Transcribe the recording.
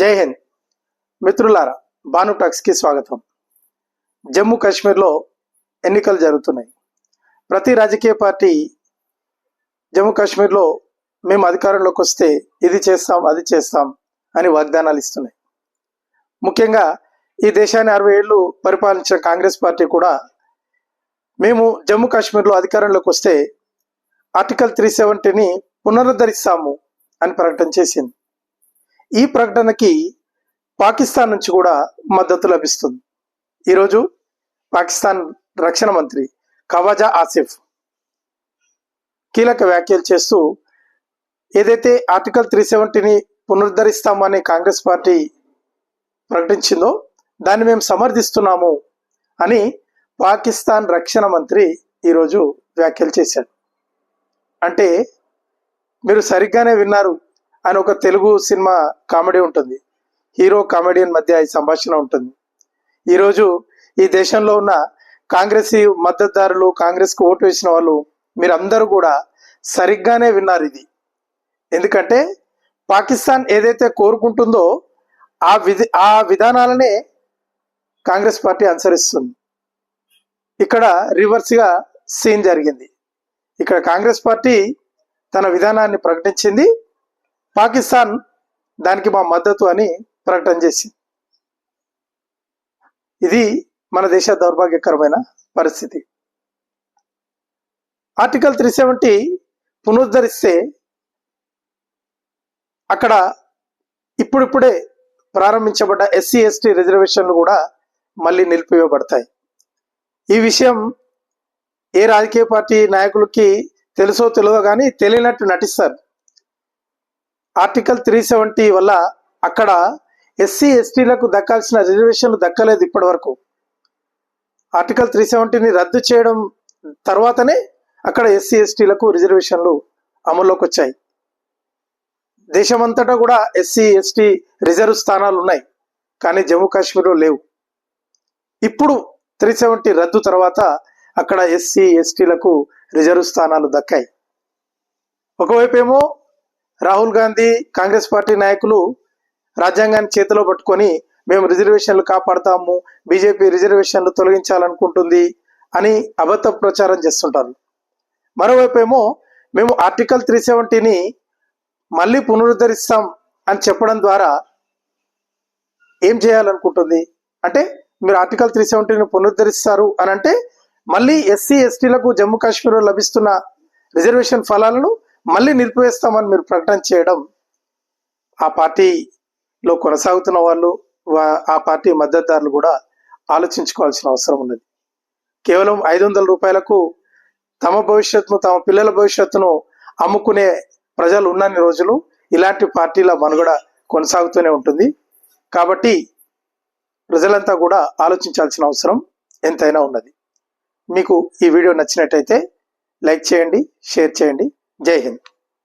జై హింద్. మిత్రులారా భాను టాక్స్కి స్వాగతం. జమ్మూ కాశ్మీర్లో ఎన్నికలు జరుగుతున్నాయి. ప్రతి రాజకీయ పార్టీ జమ్మూ కాశ్మీర్లో మేము అధికారంలోకి వస్తే ఇది చేస్తాం అది చేస్తాం అని వాగ్దానాలు ఇస్తున్నాయి. ముఖ్యంగా ఈ దేశాన్ని అరవై ఏళ్ళు పరిపాలించిన కాంగ్రెస్ పార్టీ కూడా మేము జమ్మూ కాశ్మీర్లో అధికారంలోకి వస్తే ఆర్టికల్ త్రీ సెవెంటీని పునరుద్ధరిస్తాము అని ప్రకటన చేసింది. ఈ ప్రకటనకి పాకిస్తాన్ నుంచి కూడా మద్దతు లభిస్తుంది. ఈరోజు పాకిస్తాన్ రక్షణ మంత్రి ఖవాజా ఆసిఫ్ కీలక వ్యాఖ్యలు చేస్తూ ఏదైతే ఆర్టికల్ త్రీ సెవెంటీని పునరుద్ధరిస్తామని కాంగ్రెస్ పార్టీ ప్రకటించిందో దాన్ని మేము సమర్థిస్తున్నాము అని పాకిస్తాన్ రక్షణ మంత్రి ఈరోజు వ్యాఖ్యలు చేశారు. అంటే మీరు సరిగ్గానే విన్నారు అని ఒక తెలుగు సినిమా కామెడీ ఉంటుంది. హీరో కామెడియన్ మధ్య ఈ సంభాషణ ఉంటుంది. ఈరోజు ఈ దేశంలో ఉన్న కాంగ్రెస్ మద్దతుదారులు కాంగ్రెస్కు ఓటు వేసిన వాళ్ళు మీరందరూ కూడా సరిగ్గానే విన్నారు ఇది. ఎందుకంటే పాకిస్తాన్ ఏదైతే కోరుకుంటుందో ఆ విధి ఆ విధానాలనే కాంగ్రెస్ పార్టీ అనుసరిస్తుంది. ఇక్కడ రివర్స్గా సీన్ జరిగింది. ఇక్కడ కాంగ్రెస్ పార్టీ తన విధానాన్ని ప్రకటించింది. పాకిస్తాన్ దానికి మా మద్దతు అని ప్రకటన చేసింది. ఇది మన దేశ దౌర్భాగ్యకరమైన పరిస్థితి. ఆర్టికల్ త్రీ సెవెంటీ పునరుద్ధరిస్తే అక్కడ ఇప్పుడిప్పుడే ప్రారంభించబడ్డ ఎస్సీ ఎస్టీ రిజర్వేషన్లు కూడా మళ్ళీ నిలిపివేయబడతాయి. ఈ విషయం ఏ రాజకీయ పార్టీ నాయకులకి తెలుసో తెలియదో కానీ తెలియనట్టు నటిస్తారు. ఆర్టికల్ త్రీ సెవెంటీ వల్ల అక్కడ ఎస్సీ ఎస్టీలకు దక్కాల్సిన రిజర్వేషన్లు దక్కలేదు ఇప్పటి వరకు ఆర్టికల్ త్రీ సెవెంటీని రద్దు చేయడం తర్వాతనే అక్కడ ఎస్సీ ఎస్టీలకు రిజర్వేషన్లు అమల్లోకి వచ్చాయి దేశమంతటా కూడా ఎస్సీ ఎస్టీ రిజర్వ్ స్థానాలు ఉన్నాయి కానీ జమ్మూ కాశ్మీర్లో లేవు. ఇప్పుడు త్రీ సెవెంటీ రద్దు తర్వాత అక్కడ ఎస్సీ ఎస్టీలకు రిజర్వ్ స్థానాలు దక్కాయి. ఒకవైపు ఏమో రాహుల్ గాంధీ కాంగ్రెస్ పార్టీ నాయకులు రాజ్యాంగాన్ని చేతిలో పట్టుకొని మేము రిజర్వేషన్లు కాపాడతాము బీజేపీ రిజర్వేషన్లు తొలగించాలనుకుంటుంది అని అబద్ధ ప్రచారం చేస్తుంటారు. మరోవైపు ఏమో మేము ఆర్టికల్ త్రీ సెవెంటీని మళ్ళీ పునరుద్ధరిస్తాం అని చెప్పడం ద్వారా ఏం చేయాలనుకుంటుంది? అంటే మీరు ఆర్టికల్ త్రీ సెవెంటీని పునరుద్ధరిస్తారు అని అంటే మళ్ళీ ఎస్సీ ఎస్టీలకు జమ్మూ కాశ్మీర్లో లభిస్తున్న రిజర్వేషన్ ఫలాలను మళ్ళీ నిలిపివేస్తామని మీరు ప్రకటన చేయడం ఆ పార్టీలో కొనసాగుతున్న వాళ్ళు ఆ పార్టీ మద్దతుదారులు కూడా ఆలోచించుకోవాల్సిన అవసరం ఉన్నది. కేవలం ఐదు వందల రూపాయలకు తమ భవిష్యత్తును తమ పిల్లల భవిష్యత్తును అమ్ముకునే ప్రజలు ఉన్నన్ని రోజులు ఇలాంటి పార్టీల మనుగడ కొనసాగుతూనే ఉంటుంది. కాబట్టి ప్రజలంతా కూడా ఆలోచించాల్సిన అవసరం ఎంతైనా ఉన్నది. మీకు ఈ వీడియో నచ్చినట్టయితే లైక్ చేయండి షేర్ చేయండి. జై హింద్.